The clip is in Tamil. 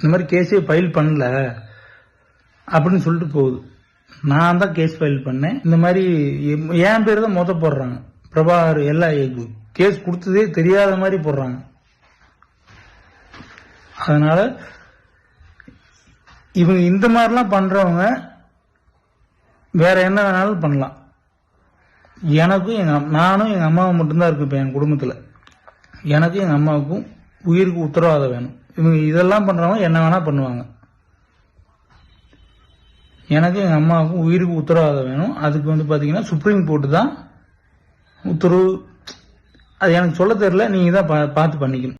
இந்த மாதிரி கேஸே ஃபைல் பண்ணல அப்படின்னு சொல்லிட்டு போகுது. நான் தான் கேஸ் ஃபைல் பண்ணேன். இந்த மாதிரி எம்- என் பேர் தான் மொத்த போடுறாங்க. பிரபாகர் எல்லா கேஸ் கொடுத்ததே தெரியாத மாதிரி போடுறாங்க. அதனால இவங்க இந்த மாதிரிலாம் பண்றவங்க வேற என்ன வேணாலும் பண்ணலாம். எனக்கும் எங்க நானும் எங்க அம்மாவும் மட்டும்தான் இருக்கு இப்ப என் குடும்பத்துல. எனக்கும் எங்க அம்மாவுக்கும் உயிருக்கு உத்தரவாதம் வேணும். இவங்க இதெல்லாம் பண்ணுறவங்க என்ன வேணால் பண்ணுவாங்க. எனக்கு எங்கள் அம்மாவுக்கும் உயிருக்கு உத்தரவாதம் வேணும். அதுக்கு வந்து பார்த்தீங்கன்னா சுப்ரீம் கோர்ட்டு தான் உத்தரவு. அது எனக்கு சொல்ல தெரியல. நீங்கள் தான் பா- பார்த்து பண்ணிக்கணும்.